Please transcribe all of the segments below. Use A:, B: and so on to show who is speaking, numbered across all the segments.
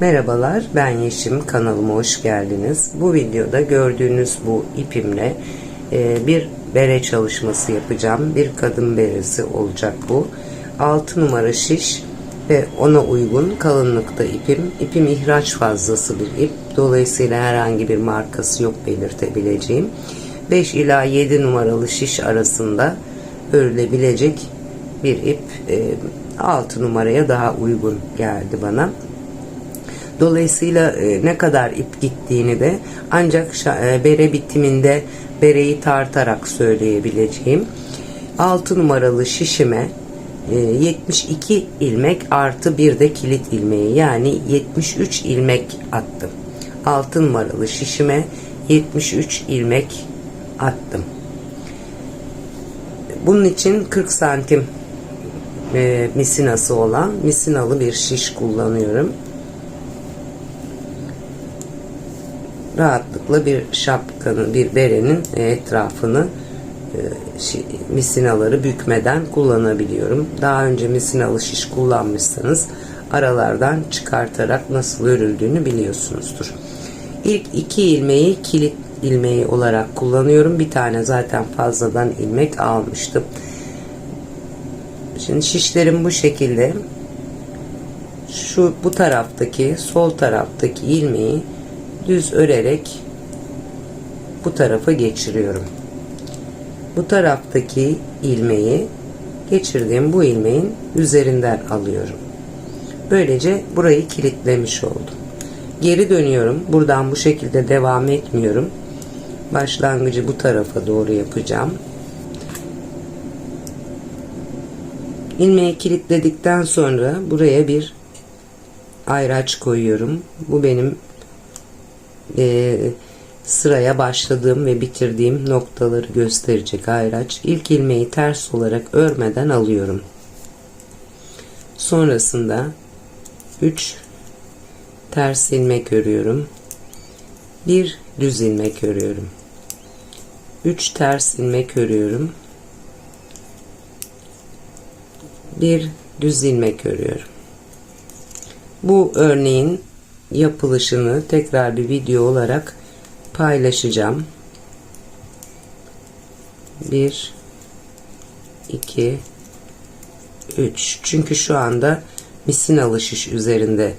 A: Merhabalar ben Yeşim kanalıma hoş geldiniz. Bu videoda gördüğünüz bu ipimle e, bir bere çalışması yapacağım. Bir kadın beresi olacak bu. 6 numara şiş ve ona uygun kalınlıkta ipim. İpim ihraç fazlası bir ip. Dolayısıyla herhangi bir markası yok belirtebileceğim. 5 ila 7 numaralı şiş arasında örülebilecek bir ip. E, 6 numaraya daha uygun geldi bana. Dolayısıyla e, ne kadar ip gittiğini de ancak e, bere bitiminde bereyi tartarak söyleyebileceğim. 6 numaralı şişime e, 72 ilmek artı bir de kilit ilmeği yani 73 ilmek attım. 6 numaralı şişime 73 ilmek attım. Bunun için 40 santim e, misinası olan misinalı bir şiş kullanıyorum. Rahatlıkla bir şapkanın, bir berenin etrafını e, misinaları bükmeden kullanabiliyorum. Daha önce misinalı şiş kullanmışsanız aralardan çıkartarak nasıl örüldüğünü biliyorsunuzdur. İlk iki ilmeği kilit ilmeği olarak kullanıyorum. Bir tane zaten fazladan ilmek almıştım. Şimdi şişlerim bu şekilde. Şu bu taraftaki, sol taraftaki ilmeği düz örerek bu tarafa geçiriyorum. Bu taraftaki ilmeği geçirdiğim bu ilmeğin üzerinden alıyorum. Böylece burayı kilitlemiş oldum. Geri dönüyorum. Buradan bu şekilde devam etmiyorum. Başlangıcı bu tarafa doğru yapacağım. İlmeği kilitledikten sonra buraya bir ayraç koyuyorum. Bu benim e, sıraya başladığım ve bitirdiğim noktaları gösterecek ayraç. İlk ilmeği ters olarak örmeden alıyorum. Sonrasında 3 ters ilmek örüyorum. Bir düz ilmek örüyorum. 3 ters ilmek örüyorum. Bir düz ilmek örüyorum. Bu örneğin yapılışını tekrar bir video olarak paylaşacağım. 1 2 3 çünkü şu anda misin alışış üzerinde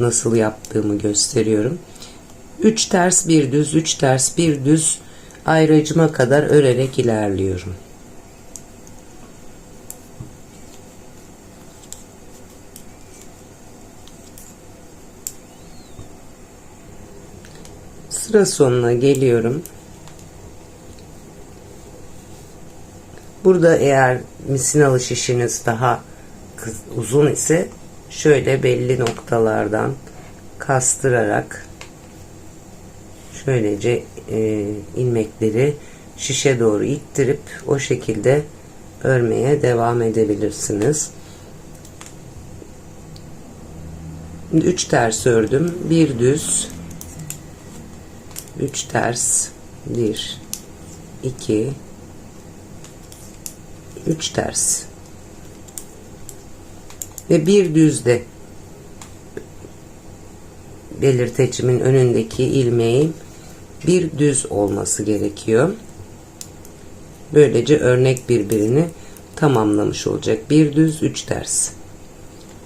A: nasıl yaptığımı gösteriyorum. 3 ters bir düz 3 ters bir düz ayracıma kadar örerek ilerliyorum. Sıra sonuna geliyorum. Burada eğer misinalı şişiniz daha uzun ise şöyle belli noktalardan kastırarak şöylece e, ilmekleri şişe doğru ittirip o şekilde örmeye devam edebilirsiniz. 3 ters ördüm. Bir düz 3 ters 1 2 3 ters ve bir düzde belirtecimin önündeki ilmeğin bir düz olması gerekiyor. Böylece örnek birbirini tamamlamış olacak. Bir düz, üç ters.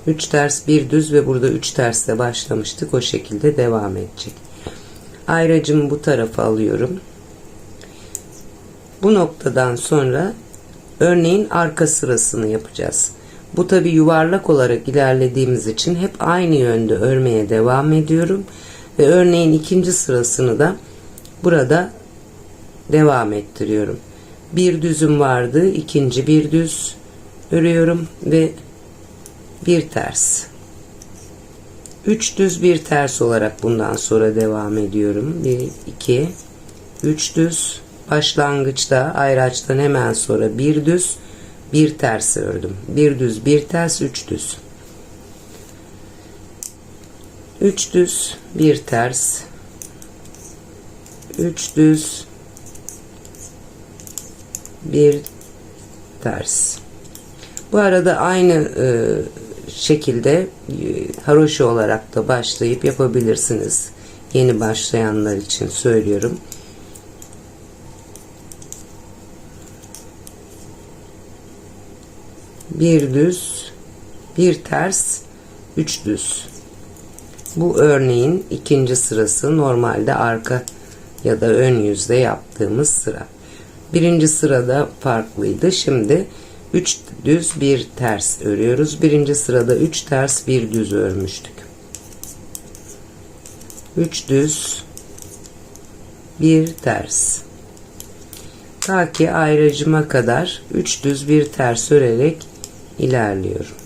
A: Üç ters, bir düz ve burada üç tersle başlamıştık. O şekilde devam edecek. Ayracımı bu tarafa alıyorum. Bu noktadan sonra örneğin arka sırasını yapacağız. Bu tabi yuvarlak olarak ilerlediğimiz için hep aynı yönde örmeye devam ediyorum. Ve örneğin ikinci sırasını da burada devam ettiriyorum. Bir düzüm vardı. ikinci bir düz örüyorum ve bir ters. 3 düz bir ters olarak bundan sonra devam ediyorum. 1 2 3 düz başlangıçta ayraçtan hemen sonra bir düz bir ters ördüm. Bir düz bir ters 3 düz. 3 düz bir ters 3 düz bir ters. Bu arada aynı e, şekilde e, haroşa olarak da başlayıp yapabilirsiniz. Yeni başlayanlar için söylüyorum. Bir düz, bir ters, üç düz. Bu örneğin ikinci sırası normalde arka ya da ön yüzde yaptığımız sıra. Birinci sırada farklıydı. Şimdi 3 düz bir ters örüyoruz. Birinci sırada 3 ters bir düz örmüştük. 3 düz bir ters. Ta ki ayrıcıma kadar 3 düz bir ters örerek ilerliyorum.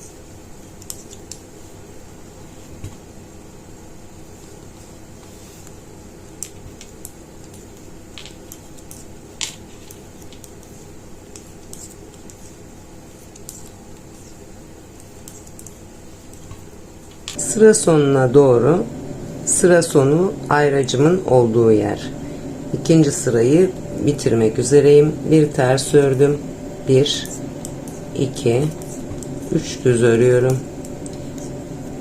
A: Sıra sonuna doğru sıra sonu ayracımın olduğu yer. İkinci sırayı bitirmek üzereyim. Bir ters ördüm. 1 2 3 düz örüyorum.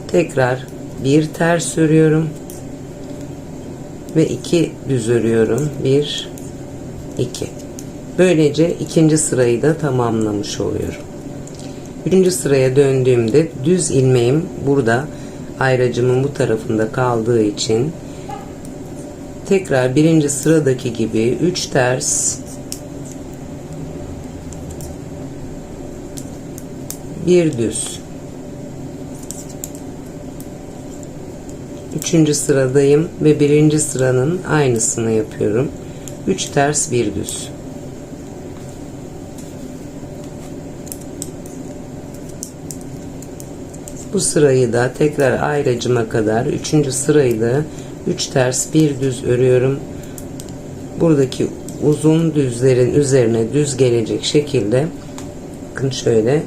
A: Tekrar bir ters örüyorum ve iki düz örüyorum. 1 2 Böylece ikinci sırayı da tamamlamış oluyorum. Üçüncü sıraya döndüğümde düz ilmeğim burada ayracımın bu tarafında kaldığı için tekrar birinci sıradaki gibi 3 ters bir düz. Üçüncü sıradayım ve birinci sıranın aynısını yapıyorum. 3 ters bir düz Bu sırayı da tekrar ayracıma kadar üçüncü sırayı da 3 ters bir düz örüyorum. Buradaki uzun düzlerin üzerine düz gelecek şekilde bakın şöyle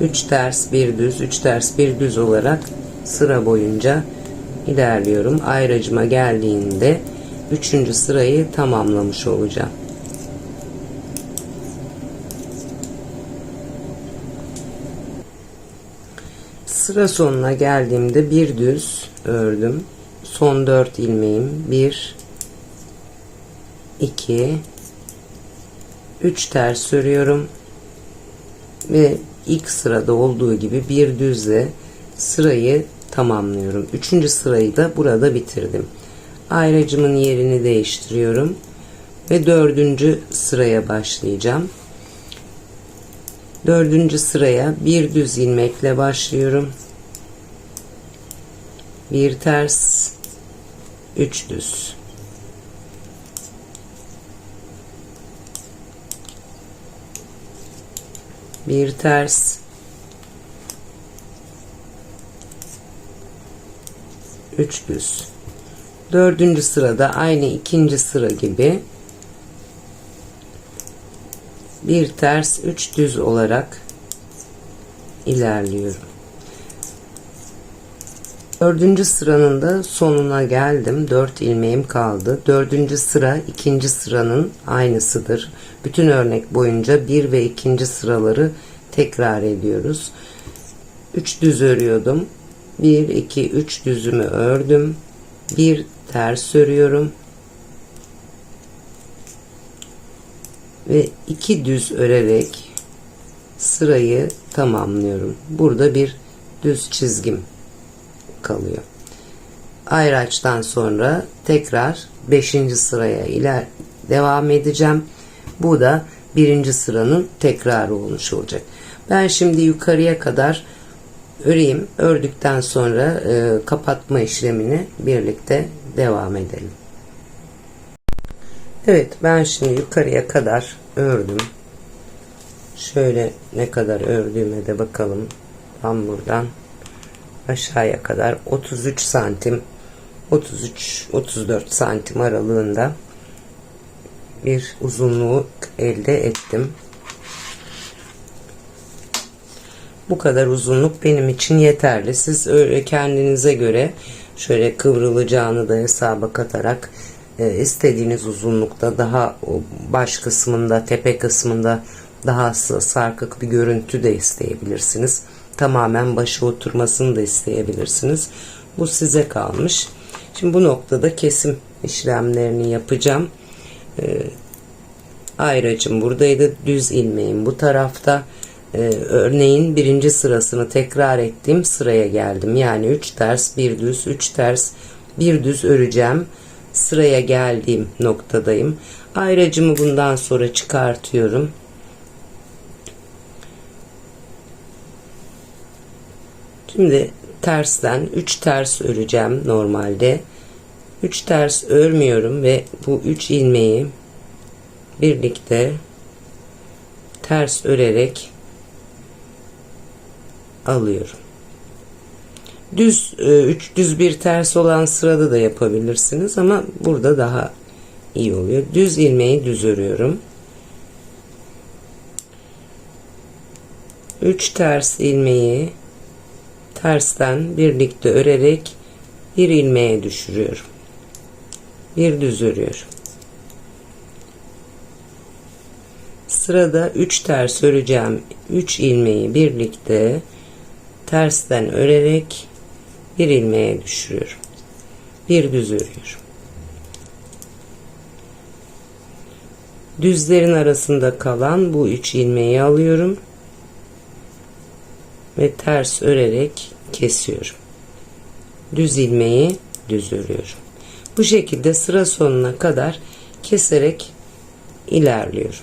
A: 3 ters bir düz 3 ters bir düz olarak sıra boyunca ilerliyorum. Ayracıma geldiğinde üçüncü sırayı tamamlamış olacağım. Sıra sonuna geldiğimde bir düz ördüm. Son 4 ilmeğim 1 2 3 ters örüyorum ve ilk sırada olduğu gibi bir düzle sırayı tamamlıyorum. Üçüncü sırayı da burada bitirdim. Ayracımın yerini değiştiriyorum ve dördüncü sıraya başlayacağım. Dördüncü sıraya bir düz ilmekle başlıyorum. Bir ters, üç düz. Bir ters, üç düz. Dördüncü sırada aynı ikinci sıra gibi bir ters üç düz olarak ilerliyorum. Dördüncü sıranın da sonuna geldim. Dört ilmeğim kaldı. Dördüncü sıra ikinci sıranın aynısıdır. Bütün örnek boyunca bir ve ikinci sıraları tekrar ediyoruz. Üç düz örüyordum. Bir, iki, üç düzümü ördüm. Bir ters örüyorum. Ve iki düz örerek sırayı tamamlıyorum. Burada bir düz çizgim kalıyor. Ayraçtan sonra tekrar 5. sıraya iler devam edeceğim. Bu da birinci sıranın tekrarı olmuş olacak. Ben şimdi yukarıya kadar öreyim. Ördükten sonra e, kapatma işlemini birlikte devam edelim. Evet ben şimdi yukarıya kadar ördüm. Şöyle ne kadar ördüğüme de bakalım. Tam buradan aşağıya kadar 33 santim 33-34 santim aralığında bir uzunluğu elde ettim. Bu kadar uzunluk benim için yeterli. Siz öyle kendinize göre şöyle kıvrılacağını da hesaba katarak e, istediğiniz uzunlukta daha baş kısmında tepe kısmında daha sarkık bir görüntü de isteyebilirsiniz. tamamen başa oturmasını da isteyebilirsiniz. Bu size kalmış. Şimdi bu noktada kesim işlemlerini yapacağım. Ee, ayracım buradaydı. Düz ilmeğim bu tarafta. Ee, örneğin birinci sırasını tekrar ettiğim sıraya geldim. Yani 3 ters, bir düz, 3 ters, bir düz öreceğim. Sıraya geldiğim noktadayım. Ayracımı bundan sonra çıkartıyorum. Şimdi tersten 3 ters öreceğim normalde. 3 ters örmüyorum ve bu 3 ilmeği birlikte ters örerek alıyorum. Düz 3 düz bir ters olan sırada da yapabilirsiniz ama burada daha iyi oluyor. Düz ilmeği düz örüyorum. 3 ters ilmeği tersten birlikte örerek bir ilmeğe düşürüyorum. Bir düz örüyorum. Sırada 3 ters öreceğim. 3 ilmeği birlikte tersten örerek bir ilmeğe düşürüyorum. Bir düz örüyorum. Düzlerin arasında kalan bu 3 ilmeği alıyorum ve ters örerek kesiyorum. Düz ilmeği düz örüyorum. Bu şekilde sıra sonuna kadar keserek ilerliyorum.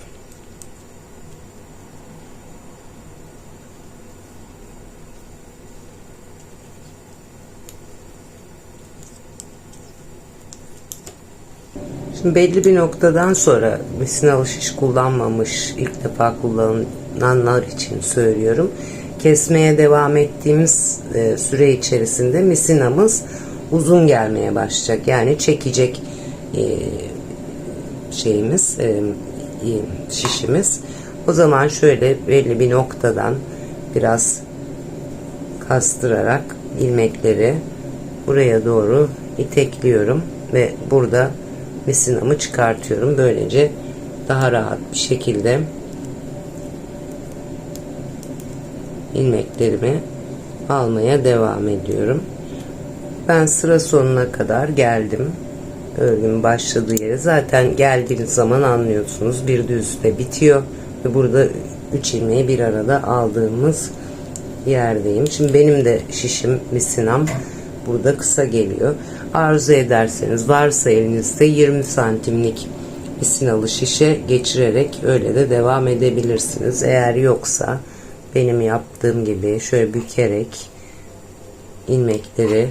A: Şimdi belli bir noktadan sonra besin alışış kullanmamış ilk defa kullananlar için söylüyorum. Kesmeye devam ettiğimiz e, süre içerisinde misinamız uzun gelmeye başlayacak. Yani çekecek e, şeyimiz, e, şişimiz. O zaman şöyle belli bir noktadan biraz kastırarak ilmekleri buraya doğru itekliyorum ve burada misinamı çıkartıyorum. Böylece daha rahat bir şekilde ilmeklerimi almaya devam ediyorum. Ben sıra sonuna kadar geldim. Örgüm başladığı yere. Zaten geldiğiniz zaman anlıyorsunuz. Bir düzde bitiyor. Ve burada 3 ilmeği bir arada aldığımız yerdeyim. Şimdi benim de şişim, misinam burada kısa geliyor. Arzu ederseniz varsa elinizde 20 santimlik misinalı şişe geçirerek öyle de devam edebilirsiniz. Eğer yoksa benim yaptığım gibi şöyle bükerek ilmekleri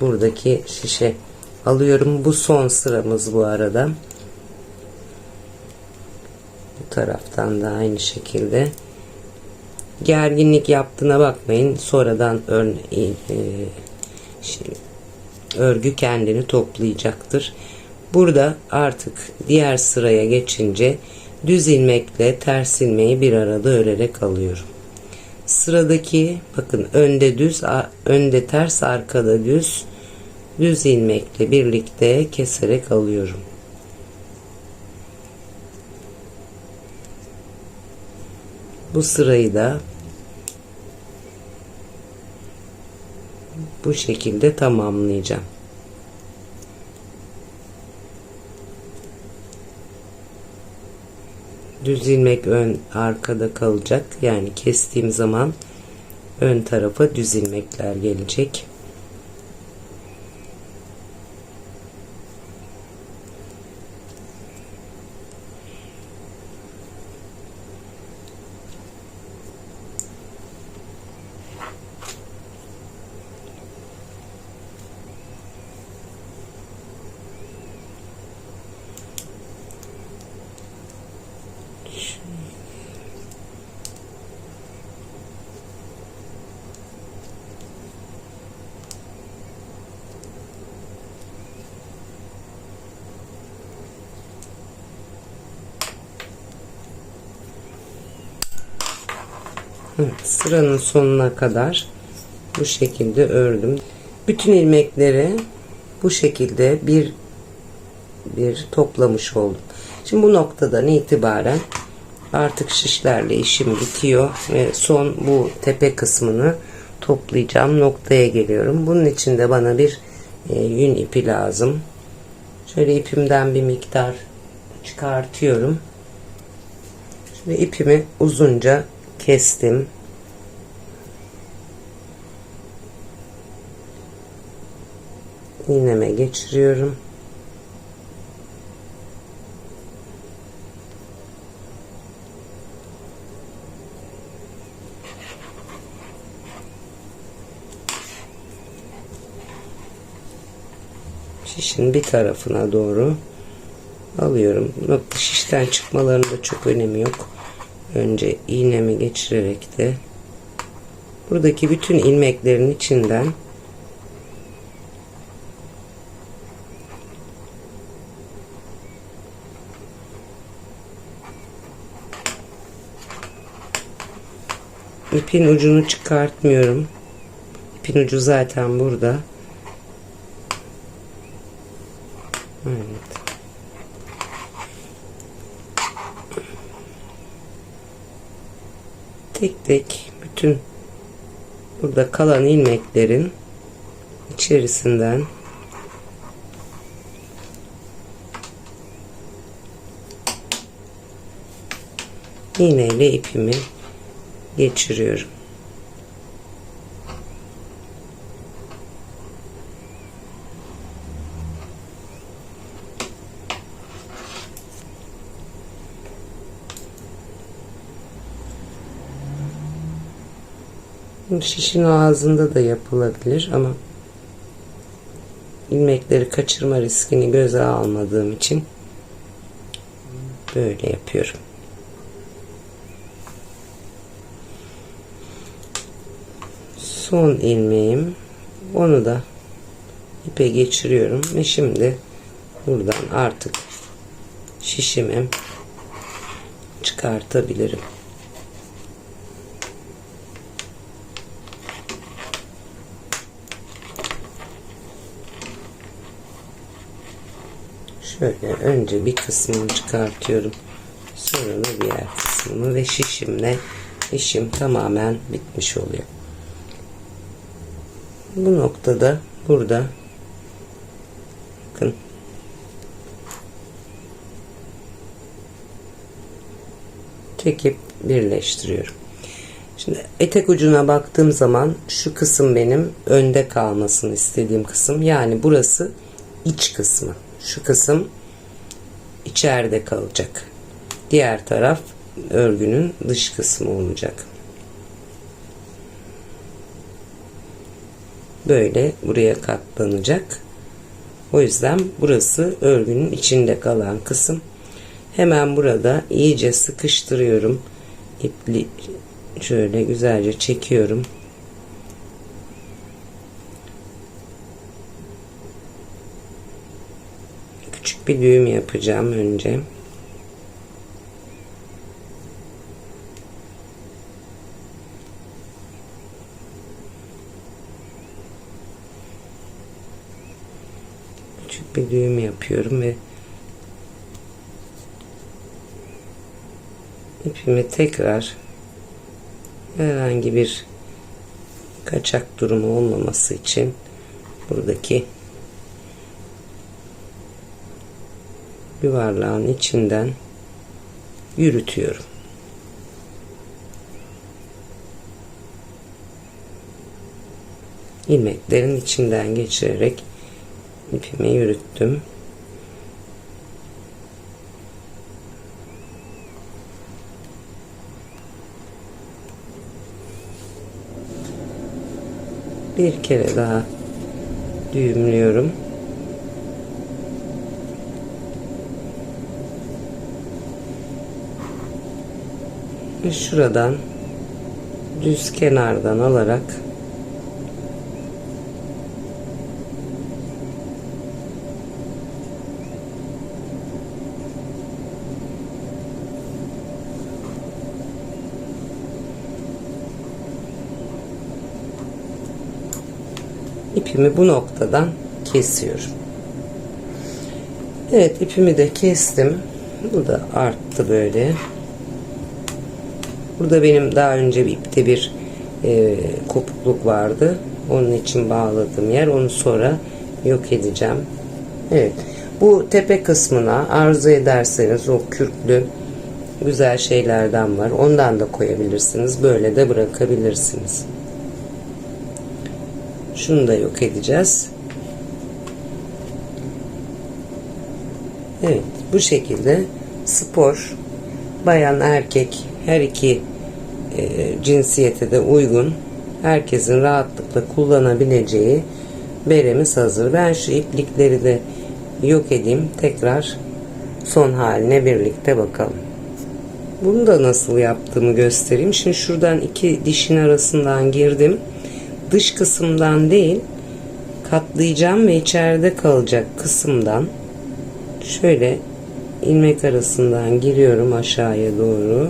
A: buradaki şişe alıyorum. Bu son sıramız bu arada. Bu taraftan da aynı şekilde gerginlik yaptığına bakmayın. Sonradan ör, e, şey, örgü kendini toplayacaktır. Burada artık diğer sıraya geçince düz ilmekle ters ilmeği bir arada örerek alıyorum. Sıradaki bakın önde düz, önde ters, arkada düz, düz ilmekle birlikte keserek alıyorum. Bu sırayı da bu şekilde tamamlayacağım. düz ilmek ön arkada kalacak. Yani kestiğim zaman ön tarafa düz ilmekler gelecek. Evet, sıranın sonuna kadar bu şekilde ördüm. Bütün ilmekleri bu şekilde bir bir toplamış oldum. Şimdi bu noktadan itibaren Artık şişlerle işim bitiyor ve son bu tepe kısmını toplayacağım noktaya geliyorum. Bunun için de bana bir e, yün ipi lazım. Şöyle ipimden bir miktar çıkartıyorum. Şimdi ipimi uzunca kestim. iğneme geçiriyorum. Şişin bir tarafına doğru alıyorum. Nokta şişten çıkmalarında çok önemi yok. Önce iğnemi geçirerek de buradaki bütün ilmeklerin içinden ipin ucunu çıkartmıyorum. İpin ucu zaten burada. Tek tek bütün burada kalan ilmeklerin içerisinden iğneyle ipimi geçiriyorum. Şişin ağzında da yapılabilir ama ilmekleri kaçırma riskini göze almadığım için böyle yapıyorum. Son ilmeğim onu da ipe geçiriyorum ve şimdi buradan artık şişimi çıkartabilirim. Şöyle önce bir kısmını çıkartıyorum. Sonra da diğer kısmını ve şişimle işim tamamen bitmiş oluyor. Bu noktada burada bakın çekip birleştiriyorum. Şimdi etek ucuna baktığım zaman şu kısım benim önde kalmasını istediğim kısım. Yani burası iç kısmı. Şu kısım içeride kalacak. Diğer taraf örgünün dış kısmı olacak. Böyle buraya katlanacak. O yüzden burası örgünün içinde kalan kısım. Hemen burada iyice sıkıştırıyorum. İpli şöyle güzelce çekiyorum. Küçük bir düğüm yapacağım önce. Küçük bir düğüm yapıyorum ve ipimi tekrar herhangi bir kaçak durumu olmaması için buradaki yuvarlağın içinden yürütüyorum. ilmeklerin içinden geçirerek ipimi yürüttüm. Bir kere daha düğümlüyorum. Ve şuradan düz kenardan alarak ipimi bu noktadan kesiyorum. Evet ipimi de kestim. Bu da arttı böyle. Burada benim daha önce bir ipte bir e, kopukluk vardı. Onun için bağladığım yer. Onu sonra yok edeceğim. Evet. Bu tepe kısmına arzu ederseniz o kürklü güzel şeylerden var. Ondan da koyabilirsiniz. Böyle de bırakabilirsiniz. Şunu da yok edeceğiz. Evet. Bu şekilde spor bayan erkek her iki e, cinsiyete de uygun herkesin rahatlıkla kullanabileceği beremiz hazır. Ben şu iplikleri de yok edeyim. Tekrar son haline birlikte bakalım. Bunu da nasıl yaptığımı göstereyim. Şimdi şuradan iki dişin arasından girdim. Dış kısımdan değil katlayacağım ve içeride kalacak kısımdan şöyle ilmek arasından giriyorum aşağıya doğru.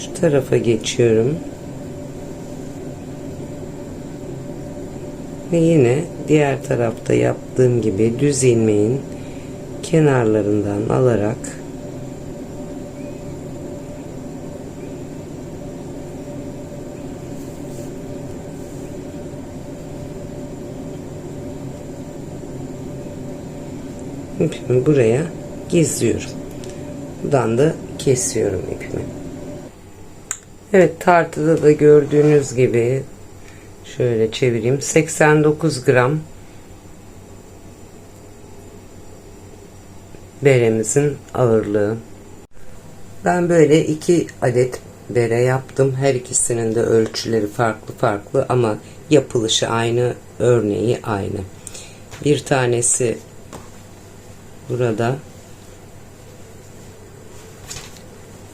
A: Şu tarafa geçiyorum. Ve yine diğer tarafta yaptığım gibi düz ilmeğin kenarlarından alarak ipimi buraya gizliyorum. Buradan da kesiyorum ipimi. Evet tartıda da gördüğünüz gibi şöyle çevireyim 89 gram beremizin ağırlığı. Ben böyle iki adet bere yaptım. Her ikisinin de ölçüleri farklı farklı ama yapılışı aynı, örneği aynı. Bir tanesi burada.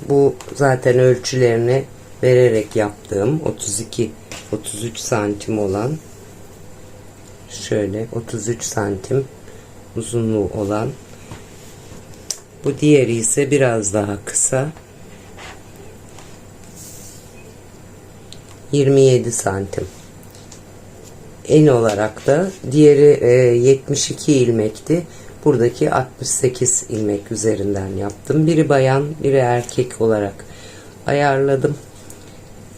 A: Bu zaten ölçülerini vererek yaptığım 32 33 santim olan şöyle 33 santim uzunluğu olan bu diğeri ise biraz daha kısa 27 santim. En olarak da diğeri e, 72 ilmekti. Buradaki 68 ilmek üzerinden yaptım. Biri bayan biri erkek olarak ayarladım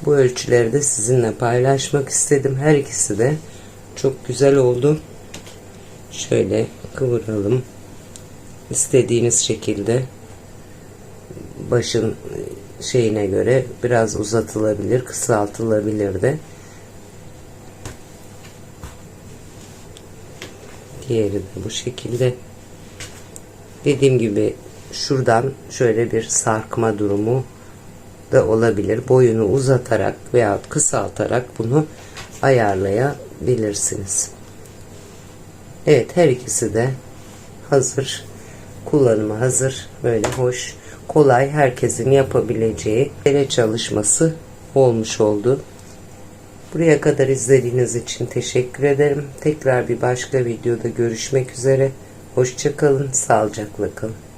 A: bu ölçüleri de sizinle paylaşmak istedim her ikisi de çok güzel oldu şöyle kıvıralım istediğiniz şekilde başın şeyine göre biraz uzatılabilir, kısaltılabilir de. Diğeri de bu şekilde. Dediğim gibi şuradan şöyle bir sarkma durumu da olabilir. Boyunu uzatarak veya kısaltarak bunu ayarlayabilirsiniz. Evet her ikisi de hazır kullanıma hazır böyle hoş kolay herkesin yapabileceği ele çalışması olmuş oldu. Buraya kadar izlediğiniz için teşekkür ederim. Tekrar bir başka videoda görüşmek üzere. Hoşçakalın, sağlıcakla kalın.